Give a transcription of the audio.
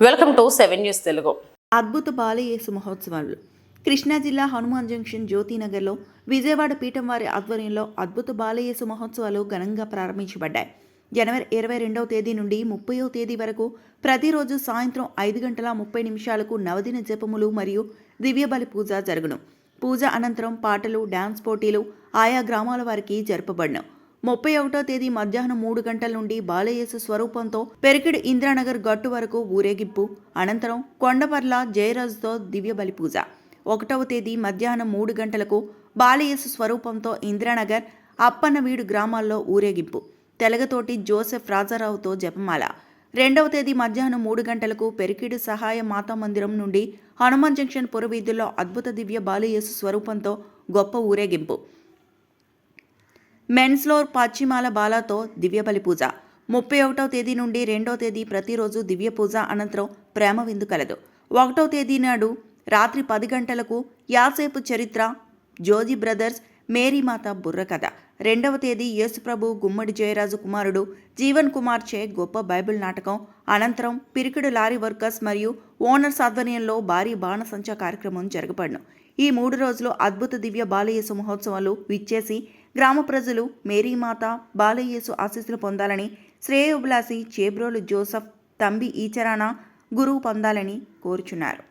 Welcome to seven news Telugu. అద్భుత బాలయేసు మహోత్సవాలు. కృష్ణా జిల్లా హనుమాన్ జంక్షన్ జ్యోతినగర్లో విజయవాడ పీఠం వారి ఆధ్వర్యంలో అద్భుత బాలయేసు మహోత్సవాలు ఘనంగా ప్రారంభించబడ్డాయి. జనవరి ఇరవై రెండవ తేదీ నుండి ముప్పయో తేదీ వరకు ప్రతిరోజు సాయంత్రం ఐదు గంటల ముప్పై నిమిషాలకు నవదిన జపములు మరియు దివ్యబలి పూజ జరుగును. పూజ అనంతరం పాటలు డ్యాన్స్ పోటీలు ఆయా గ్రామాల వారికి జరపబడను. ముప్పై ఒకటో తేదీ మధ్యాహ్నం మూడు గంటల నుండి బాలయేసు స్వరూపంతో పెరికిడి ఇంద్రానగర్ గట్టు వరకు ఊరేగింపు. అనంతరం కొండపర్ల జయరాజుతో దివ్య బలి పూజ ఒకటవ తేదీ మధ్యాహ్నం మూడు గంటలకు బాలయేసు స్వరూపంతో ఇంద్రానగర్ అప్పన్నవీడు గ్రామాల్లో ఊరేగింపు. తెలగతోటి జోసెఫ్ రాజారావుతో జపమాల. రెండవ తేదీ మధ్యాహ్నం మూడు గంటలకు పెరికిడి సహాయ మాతా మందిరం నుండి హనుమాన్ జంక్షన్ పురవీధుల్లో అద్భుత దివ్య బాలయేసు స్వరూపంతో గొప్ప ఊరేగింపు. మెన్స్లోర్ పశ్చిమాల బాలాతో దివ్యబలి పూజ. ముప్పై ఒకటవ తేదీ నుండి రెండవ తేదీ ప్రతిరోజు దివ్య పూజ అనంతరం ప్రేమ విందు కలదు. ఒకటవ తేదీ నాడు రాత్రి పది గంటలకు యాసేపు చరిత్ర జోజి బ్రదర్స్ మేరీమాత బుర్రకథ రెండవ తేదీ యేసుప్రభు గుమ్మడి జయరాజు కుమారుడు జీవన్ కుమార్ చే గొప్ప బైబిల్ నాటకం. అనంతరం పిరికిడు లారీ వర్కర్స్ మరియు ఓనర్స్ ఆధ్వర్యంలో భారీ బాణసంచా కార్యక్రమం జరగబడను. ఈ మూడు రోజులు అద్భుత దివ్య బాలయేసు మహోత్సవాలు విచ్చేసి గ్రామ ప్రజలు మేరీమాత బాలయేసు ఆశీస్సులు పొందాలని శ్రేయోభిలాసి చేబ్రోలు జోసఫ్ తంబి ఈచరాన గురువు పొందాలని కోరుచున్నారు.